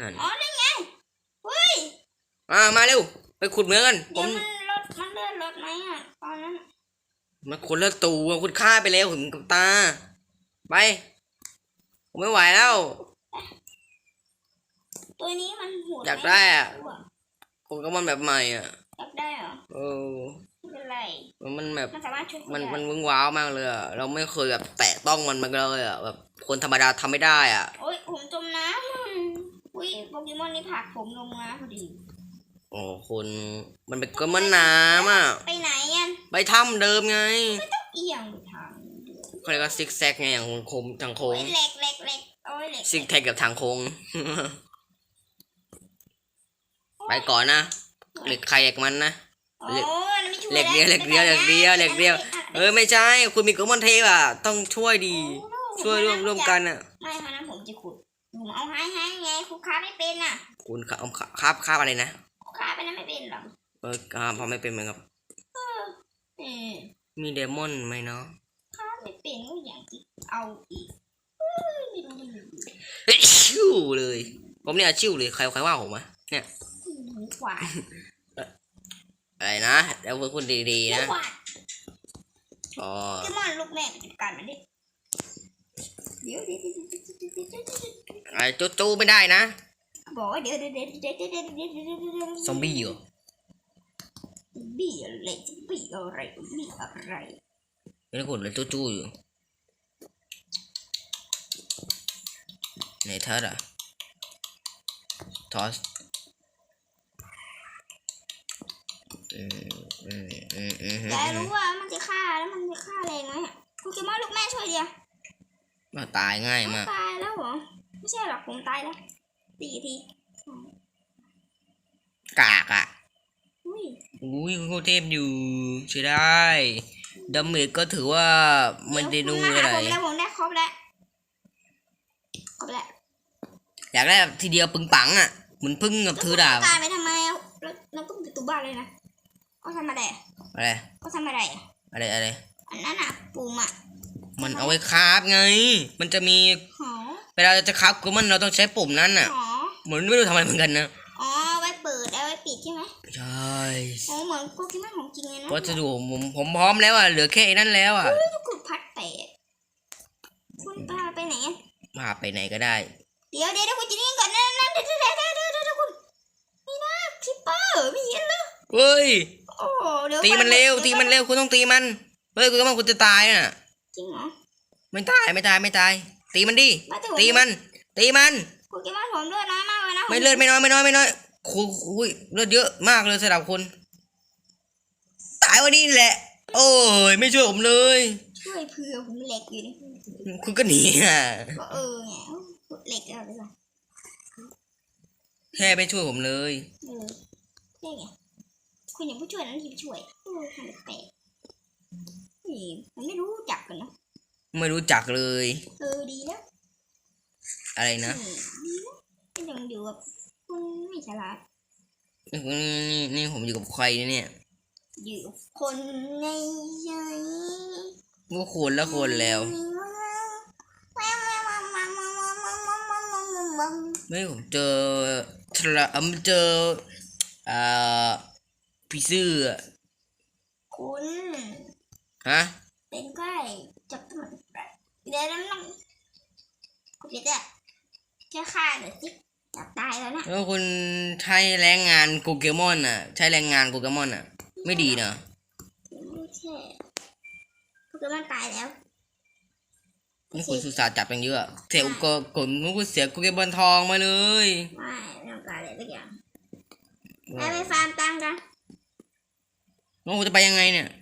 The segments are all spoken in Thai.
นั่นอ๋อนี่ไงเฮ้ยอ่ามาเร็วไปขุดเหมืองกันผเดี๋ยวมมันลดมันเลื่อนรถไหมอะตอนนั้นมันคนละตัวคุณฆ่าไปแล้วถึงกับตา ไป ผมไม่ไหวแล้ว ตัวนี้มันหัวอยากได้อะผมก็มันแบบใหม่อะอยากได้เหรอเออไม่เป็นไรมันแบบ มันสามารถช่วยมันได้มันมึงว้าวมากเลยอะเราไม่เคยแบบแตะต้องมันมาเลยอะแบบคนธรรมดาทำไม่ได้อะโอ้ยผมจมน้ำ อุ้ยโปเกมอนนี่ผลักผมลงน้ำพอดีโอ้คุณมันเป็นก็มันน้ำอะ ไปไหนอะไปถ้ำเดิมไงเอียงไปทางเดียวเขาเรียกว่าซิกแซกไงอย่างโค้งทางโค้โอ้งยเหล็กเหล็กเหล็กโอ้ยเหล็กซิกแทกกับทางโค้งไปก่อนนะเหล็กใครเหล็กมันนะโอ้ยมันไม่ช่วยเหล็กเดียวเหล็กเดียวเหล็กเดียวเหล็กเดียวเออไม่ใช่คุณมีกุมอนเทพอะต้องช่วยดีช่วยร่วมร่วมกันอะไม่เพราะนั้นผมจะขุด ผมเอาให้ให้ไงคุกค้าไม่เป็นน่ะ คุณคาบคาบคาบอะไรนะคุกค้าไปนั้นไม่เป็นหรอกเออคาบพอไม่เป็นเหมือนครับเออมีเดมอนไหมเนาะค้าไม่เป็นก็อย่างที่เอาอีกเออไม่รู้ไม่รู้เฮ้ยชิวเลย ผมเนี่ยชิวเลยใครใครว่าผมอะเนี่ยหมูขวานอะไรนะแล้วพูดดีหๆมูนะขวานอ๋อโปเกมอนลูกแม่ไปจัดการมันดิ เดี๋ยวเดี๋ยวเดี๋ยวเดี๋ยวเดี๋ยวเดี๋ยวเดี๋ยวไอ้จูจูไม่ได้นะ บอกว่าเดี๋ยวเดี๋ยวเดี๋ยวเดี๋ยวเดี๋ยวเดี๋ยวเดี๋ยวเดี๋ยวเดี๋ยวซอมบี้เหรอบี้อะไรบี้อะไรบี้อะไรไม่ได้ขุดเลยจูจูอยู่ไหนเธออะทอสอืมอืมอืมอืมอือยากรู้ว่ามันจะฆ่าแล้วมันจะฆ่าแรงไหมโปเกมอนลูกแม่ช่วยเดียว มาตายง่ายเอามาก ตายแล้วเหรอ ไม่ใช่หรอกผมตายแล้วตีกี่ทีกากอะ อุ้ยอุ้ยโคตรเทพอยู่ใช่ได้ดาเมจก็ถือว่ามันได้ดูเดี๋ยวอะไรคุณมาหาผมแล้วผมได้ครบแล้วครบแล้วอยากได้แบบทีเดียวปึงปังอะเหมือนพึ่งกับถือดาบแล้วคุณตายไปทำไมอะแล้วเราต้องติดตัวบ้านเลยนะก็ทำอะไรอะอะไรก็ทำอะไรอะอะไรอะไรอันนั้นอะปุ่มอะ มันเอาไว้คราฟไง มันจะมีหอเวลาจะคราฟก็มันเราต้องใช้ปุ่มนั้นอะหอเหมือนไม่รู้ทำอะไรเหมือนกันนะ อ๋อเอาไว้เปิดเอาไว้ปิดใช่ไหมใช่โอ้เหมือนโปเกมอนของจริงเลยนะวัสดุผมผมพร้อมแล้วอะ เหลือแค่ไอ้นั่นแล้วอะก็กดพัดแตกคุณพาไปไหนอะพาไปไหนก็ได้ เดี๋ยวเดี๋ยวเดี๋ยวคุณจะนิ่งก่อนนะนั่นเดี๋ยวเดี๋ยวเดี๋ยวเดี๋ยวเดี๋ยวเดี๋ยวคุณนี่นะคิปเปอร์ไม่เห็นเลยเฮ้ย โอ้เดี๋ยวตีมันเร็วดี๋ยตีมันเร็ว คุณต้องตีมัน เฮ้ย คุณก็มันคุณจะตายอะ จริงเหรอไม่ตายไม่ตายไม่ตาย ตีมันดิาแต่ผตีมัน ตีมันโปเกมอนผมเลือดน้อยมากเลยนะไม่เลือดไม่น้อยไม่น้อยไม่น้อยคุยคุยเลือดเยอะมากเลยสำหรับคุณตายวันนี้แหละ โอ้ยไม่ช่วยผมเลย ช่วยเผื่อผมเหล็กอยู่นี่คุณก็หนีอะก็เออไงเหล็กอะไรล่ะแค่ไม่ช่วยผมเลยเออใช่ไงคุณอย่างผู้ช่วยนั้นทีมช่วยโอ้ทำแปลกๆนี่ มันไม่รู้จักกันเนาะไม่รู้จักเลย เออดีแล้วอะไรนะอืมดีแล้วก็ยังอยู่กับคุณไม่ฉลาดนี่นี่นี่ผมอยู่กับใครเนี่ยอยู่กับคนในใจก็คนละคนแล้วไม่ผมเจอทระเอมเจออ่าผีเสื้อคุณ ฮะเป็นใกล้จับตัวเดี๋ยวนั้นต้องคุณเดี๋ยวแค่ฆ่าหน่อยสิอยากตายแล้วนะแล้วคุณใช้แรงงานโปเกมอนอะ ใช้แรงงานโปเกมอนอะ ไม่ดีนะไม่ใช่โปเกมอนตายแล้วนี่คุณสุสาห์จับอย่างเยอะ เสียอุกกลคุณเสียโปเกมอนทองมาเลยไม่ไม่ต้องการอะไรสักอย่างไปไปฟาร์มตังค์กันน้องคุณจะไปยังไงเนี่ย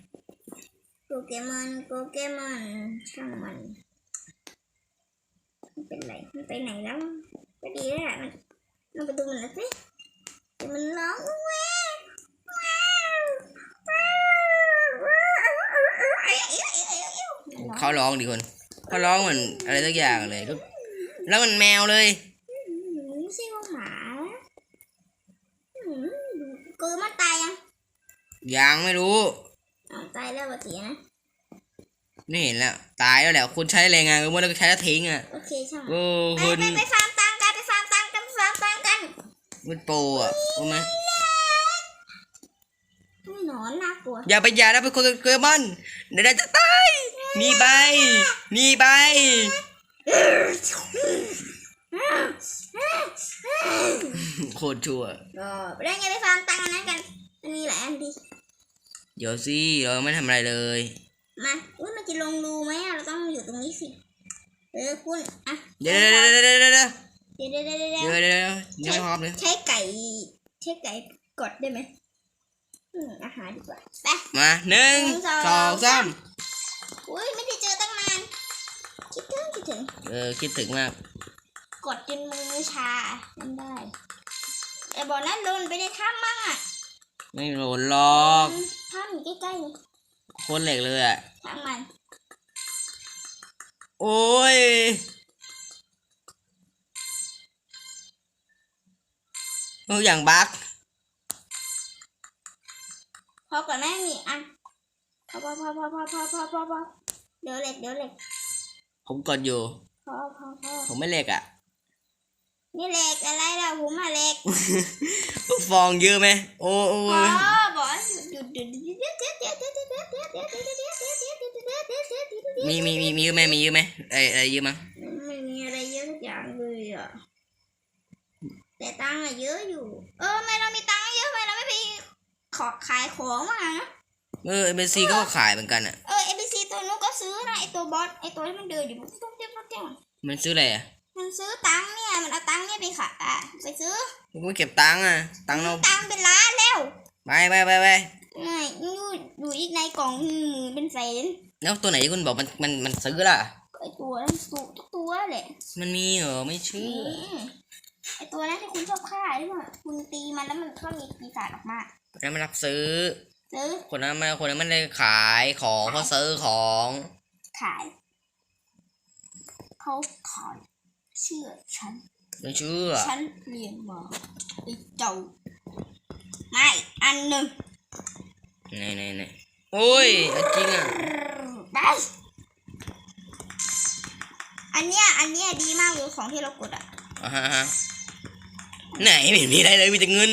โป เกมอนโปเกมอนช่างมันมันเป็นไรมันไปไหนแล้วก็ดีแล้วแหละมันมันไปดูมันหนะสิเดี๋ยวมันร้องแววแววแววแววเขาร้องดิคนเขาร้องเหมือนอะไรสักอย่างเลยก็แล้วมันแมวเลยไม่ใช่ว่าหมานะอืมกูมันตายยังยังไม่รู้อ๋อตายแล้วปกตินะ ไม่เห็นแล้ว ตายแล้วแหละคุณใช้แรงงานกันหมดแล้วก็ใช้แล้วทิ้งอะโอเคใช่โอ้ไปคุณไปไฟาร์มตังค์กันไปฟาร์มตังกันฟาร์มตังกันมันโปรอะรู้ไหมอุ้ยหนอนน่ากลัอย่าไปอย่านะไปคนเกลือมันเดี๋ยวจะตายหนี่ไปนี่ไปโคตรชั่ว ก็เรื่องไงไปฟาร์มตังค์อันั้นกันมีหลายอันดี เดี๋ยวสิเราไม่ทำอะไรเลย มาอุ้ยมันจะลงรูไหมเราต้องอยู่ตรงนี้สิ เออคุณอะเดี๋ยวเดี๋ยวเดี๋ยวเดี๋ยวเดี๋ยวเดี๋ยวเดี๋ยวเดี๋ยวเดี๋ยวเดี๋ยวยังไม่พร้อมเลยใช้ไก่ใช้ไก่กดได้ไหมอาหารดีกว่าไปมาหนึ่งสองสามอุ้ยไม่ได้เจอตั้งนานคิดถึงคิดถึง เออคิดถึงมาก กดจนมือชาทำได้แต่บอกนั้นโดนไปในถ้ำมั่งอะไม่โดนหรอกถ้ำอยู่ใกล้ๆ คนเหล็กเลยอะ ช่ามันโอ้ย ทุกอย่างบั๊กพอก่อนแม่มีอีกอันพอพอพอพอพอพอพอพอพอเดี๋ยวเหล็กเดี๋ยวเหล็กผมกดอยู่ พอพอพอผมไม่เหล็กอะ นี่เหล็กอะไรล่ะผมมาเหล็กฟองเยอะไหม โอ้โอ้พอยบอกว่าหยุดหยุดหยุดหยุดหยุดหยุดหยุด มีมีมีมียืมไหมมียืมไหมไอ้ไอ้ยืมมั้งไม่มีอะไรเยอะสักอย่างเลยอะแต่ตังค์อะเยอะอยู่ เออทำไมเรามีตังค์เยอะทำไมเราไม่ไปขอขายของมานะเออเอ็มบีซีก็ขายเหมือนกันอะเออเอ็มบีซีตัวนู้นก็ซื้อนะไอตัวบอสไอตัวที่มันเดินอยู่มันต้องเตี้ยต้องเตี้ยมันซื้ออะไรอะมันซื้อตังค์เนี่ยมันเอาตังค์เนี่ยไปขายอะไปซื้อกูเก็บตังค์อะตังค์เราตังค์เป็นล้านแล้วไปไปไปไป ไม่อยู่อยู่อีกในกล่องหมื่นเป็นแสนแล้วตัวไหนที่คุณบอกมันมันมันซื้อล่ะ ไอตัวนั้นตัวทุกตัวแหละมันมีเหรอไม่เชื่อมไอตัวนั้นที่คุณชอบฆ่าใช่ไหมคุณตีมันแล้วมันก็มีปีศาจออกมาแล้วมันรับซื้อ ซื้อคนนั้นมันคนนั้นมันได้ขายของเขาซื้อของขายเขาขายเชื่อฉัน ไม่เชื่อ ฉันเรียนมาไอเจ้าไม่อันหนึ่ง ไหนไหนไหนโอ้ยเอาจริงอะไปอันเนี้ยอันเนี้ยดีมากเลยของที่เรากดอะอ่าฮะฮะไหนไม่มีอะไรเลยมีแต่เงิน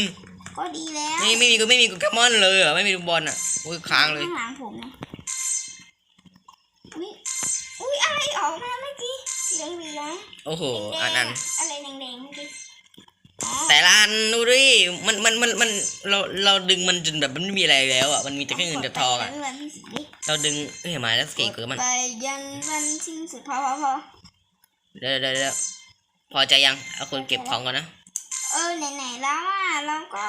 ก็ดีแล้วไม่ไม่มีก็ไม่มีโปเกมอนเลยเหรอไม่มีลูกบอลอะโอ้ยค้างเลยข้างหลังผมนะอุ้ยอุ้ยอะไรออกมาเมื่อกี้เหลืองเหลืองโอ้โหแดอันงนั้นอะไรแดงๆเมื่อกี้อ๋อ แต่ละอันดูดิมันมันมันมันเราเราดึงมันจนแบบมันไม่มีอะไรแล้วอะมันมีแต่แค่เงินกับทองอะกดไปยันวันที่สิบดิเราดึงเอ้ยหมายแล้วเก่งเกินมันไปยันวันที่สุดพอพอพอเดี๋ยวเดี๋ยวเดี๋ยวพอใจยังเอาคนเก็บของก่อนนะเออไหนๆแล้วอะเราก็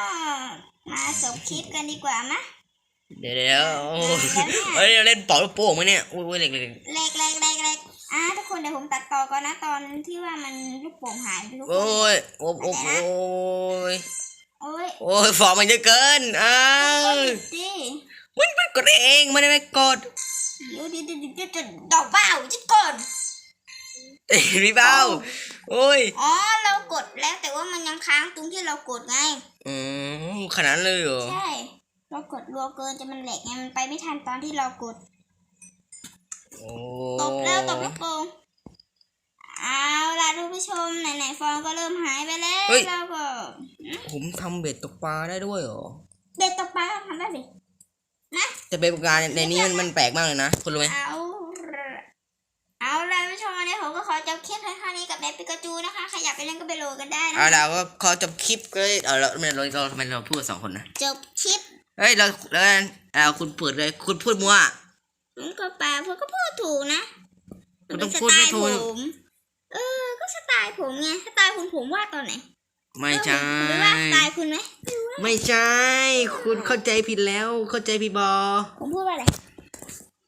มาจบคลิปกันดีกว่ามะเดี๋ยวเดี๋ยวโอ้ยเฮ้ยเราเล่นเป่าลูกโป่งไหมเนี่ยอุ้ยอุ้ยเล็กเล็กแรกแรกแรกแรกอะทุก คนเดี๋ยวผมตัดต่อก่อนนะตอนที่ว่ามันลูกโป่งหายไปทุกคนโอ้ยโอ้ยโอ้ยโอ้ยโอ้ยโอ้ยฟองมันเยอะเกินอ้าก็วหยุดดิมันมันกดเองมันไม่กดเดี๋ยวเดี๋ยวเดี๋ยวเดี๋ยวจะดอกเบ้าจะกดเอ้ยพี่เบ้าโอ้ยอ๋อเรากดแล้วแต่ว่ามันยังค้างตรงที่เรากดไง อืมขนาดนั้นเลยเหรอใช่ เรากดรัวเกินจะมันแหลกไงมันไปไม่ทันตอนที่เรากดโอ้ตบแล้วตบลูกโป่งเอาล่ะท่าน ผู้ชมไหนๆฟองก็เริ่มหายไปแล้วเราก็ผมทำเบ็ดตกปลาได้ด้วยเหรอ เบ็ดตกปลาทำได้ดินะแต่เบ็ดตกปลาในนี้มันมันแปลกมากเลยนะคุณรู้ไหมเอาล่ะเอาล่ะท่านผู้ชมวันนี้ผมก็ขอจบคลิปเพียงเท่านี้กับแมปปิกาจูนะคะใครอยากไปเล่นก็ไปโหลดกันได้นะเอาล่ะก็ขอจบคลิปเลยเอาแล้วเราเราเราทำไมเราพูดสองคนนะ จบคลิปเฮ้ยเราแล้วกันเอาคุณเปิดเลยคุณพูดมั่ว ผมก็ปลาผมก็พูดถูกนะมันต้องเป็นพูดไม่ถูกสตล์ผมเออก็ สไตล์ผมไงสไตล์คุณผมว่าตอนไหนไม่ใช่ หรือว่าสไตล์คุณไหมไม่ใช่ คุณเข้าใจผิดแล้ว เข้าใจผิดบอ ผมพูดว่าอะไร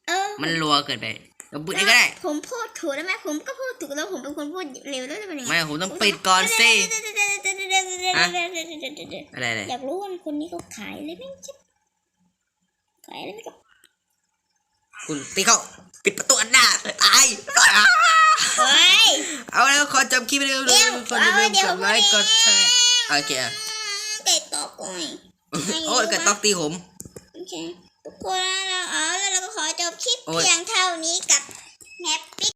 เออมันรัวเกินไปเราพูดเองก็ได้ ผมพูดถูกได้ไหมผมก็พูดถูกแล้วผมเป็นคนพูดเร็วแล้วจะเป็นยังไงไม่ผมต้องปิดก่อนสิอะไรอะไรอยากรู้ว่าคนนี้เขาขายอะไรไม่ใช่ขายอะไรไม่กับคุณตีเข้าปิดประตูอันหน้าตาย เฮ้ย เอาแล้วขอจบคลิปไปเลยเดี๋ยวคนจะลืมเอาเดี๋ยวกดไลค์พกอดดีแชร์โอเคอะเด็กตอกก่อยโอ้ยกระตอกตีผม โอเคทุกคนเราเอาแล้วเราก็ขอจบคลิปโอ้ย เพียงเท่านี้กับแฮปปี้